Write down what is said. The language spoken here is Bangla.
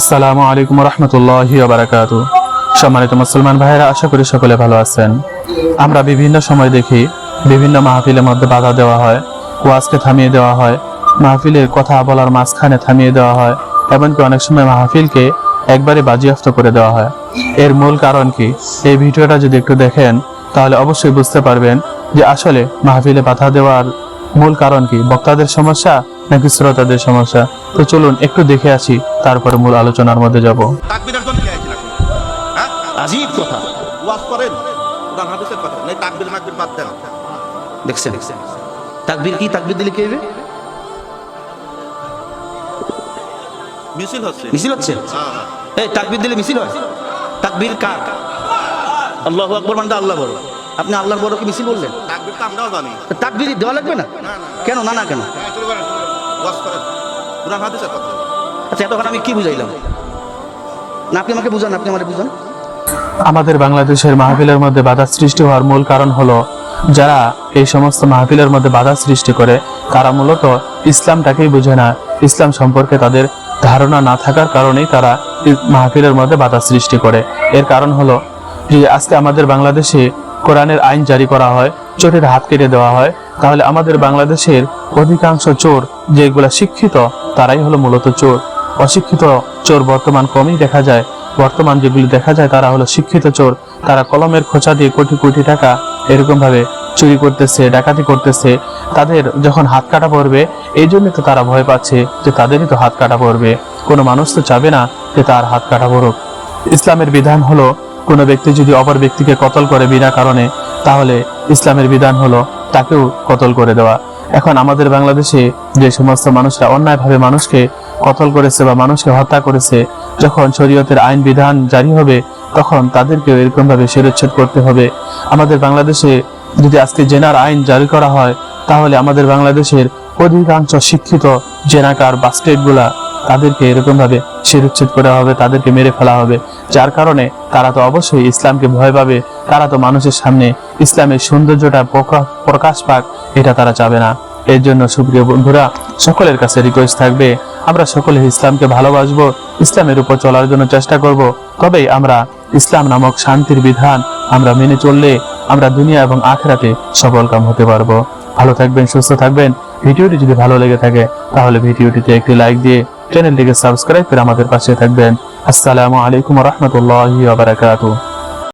আসসালামু আলাইকুম রহমতুল্লাহি বারাকাতু সম্মানিত মুসলমান ভাইয়েরা, আশা করি সকলে ভালো আছেন। আমরা বিভিন্ন সময় দেখি বিভিন্ন মাহফিলের মধ্যে বাধা দেওয়া হয়, ওয়াজকে থামিয়ে দেওয়া হয়, মাহফিলের কথা বলার মাঝখানে থামিয়ে দেওয়া হয়, এমনকি অনেক সময় মাহফিলকে একবারে বাজিয়াপ্ত করে দেওয়া হয়। এর মূল কারণ কি? এই ভিডিওটা যদি একটু দেখেন, তাহলে অবশ্যই বুঝতে পারবেন যে আসলে মাহফিলে বাধা দেওয়ার মূল কারণ কি? বক্তাদের সমস্যা নাকি শ্রোতাদের সমস্যা? তো চলুন একটু দেখে আসি তারপরে মূল আলোচনার মধ্যে যাব। তাকবিরের জন্য হ্যাঁ? আজীব কথা। ওয়াজ করেন। কোরআন হাদিসের কথা। নাই তাকবির মাকবির বাদ দেন। দেখছেন? তাকবীর কি? তাকবীর দিলে কি হবে মিছিল হচ্ছে। মিছিল হচ্ছে? হ্যাঁ, হ্যাঁ। এই তাকবীর দিলে মিছিল হয়? তাকবীর কার? আল্লাহু আকবর মানে তো আল্লাহ বড়। আপনি আল্লাহর বড় কি মিছিল বললেন? তাকবির তো আমরাও জানি। তা তাকবীর দেওয়া লাগবে না? না, না। কেন? না না কেন? শুরু করেন, শুরু করেন। ওয়াজ করেন। কোরআন হাদিসের কথা আচ্ছা এতক্ষণ আমি কি বুঝাইলাম? না আপনি আমাকে বুঝান আপনি আমাকে বুঝান। আমাদের বাংলাদেশের মাহফিলের মধ্যে বাধা সৃষ্টি হওয়ার মূল কারণ হলো যারা এই সমস্ত মাহফিলের মধ্যে বাধা সৃষ্টি করে তারা মূলত ইসলামটাকেই বুঝে না। ইসলাম সম্পর্কে তাদের ধারণা না থাকার কারণেই তারা মাহফিলের মধ্যে বাধা সৃষ্টি করে। এর কারণ হলো যে আজকে আমাদের বাংলাদেশে কোরআনের আইন জারি করা হয়, চোরের হাত কেটে দেওয়া হয়, তাহলে আমাদের বাংলাদেশের অধিকাংশ চোর যেগুলা শিক্ষিত, তারাই হলো মূলত চোর। অশিক্ষিত চোর বর্তমান কমই দেখা যায়। বর্তমান যেগুলি দেখা যায়, তারা হলো শিক্ষিত চোর। তারা কলমের খোঁচা দিয়ে কোটি কোটি টাকা এরকম ভাবে চুরি করতেছে, ডাকাতি করতেছে। তাদের যখন হাত কাটা পড়বে, এই জন্য তো তারা ভয় পাচ্ছে যে তাদেরই তো হাত কাটা পড়বে। কোনো মানুষ তো চাবে না যে তার হাত কাটা পড়ুক। ইসলামের বিধান হলো কোনো ব্যক্তি যদি অপর ব্যক্তিকে কতল করে বিনা কারণে, তাহলে ইসলামের বিধান হলো তাকেও কতল করে দেওয়া। এখন আমাদের বাংলাদেশে যে সমস্ত মানুষরা অন্যায়ভাবে মানুষকে কতল করেছে বা মানুষকে হত্যা করেছে, যখন শরীয়তের আইন বিধান জারি হবে, তখন তাদেরকেও এরকম ভাবে শিরোচ্ছেদ করতে হবে। আমাদের বাংলাদেশে যদি আজকে জেনার আইন জারি করা হয়, তাহলে আমাদের বাংলাদেশের অধিকাংশ শিক্ষিত জেনাকার বা স্টেটগুলা তাদেরকে এরকম ভাবে শিরোচ্ছেদ করা হবে, তাদেরকে মেরে ফেলা হবে। যার কারণে তারা তো অবশ্যই ইসলামকে ভয় পাবে, তারা তো মানুষের সামনে ইসলামের সৌন্দর্যটা প্রকাশ পাক, এটা তারা চাবে না। এর জন্য সুপ্রিয় বন্ধুরা, সকলের কাছে রিকোয়েস্ট থাকবে, আমরা সকলে ইসলামকে ভালোবাসবো, ইসলামের উপর চলার জন্য চেষ্টা করব। তবেই আমরা ইসলাম নামক শান্তির বিধান আমরা মেনে চললে আমরা দুনিয়া এবং আখেরাতে সফল কাম হতে পারব। ভালো থাকবেন, সুস্থ থাকবেন। ভিডিওটি যদি ভালো লেগে থাকে, তাহলে ভিডিওটিতে একটি লাইক দিয়ে চ্যানেলটিকে সাবস্ক্রাইব করে আমাদের পাশে থাকবেন। আসসালামু আলাইকুম রহমতুল্লাহ বারাকাতুহ।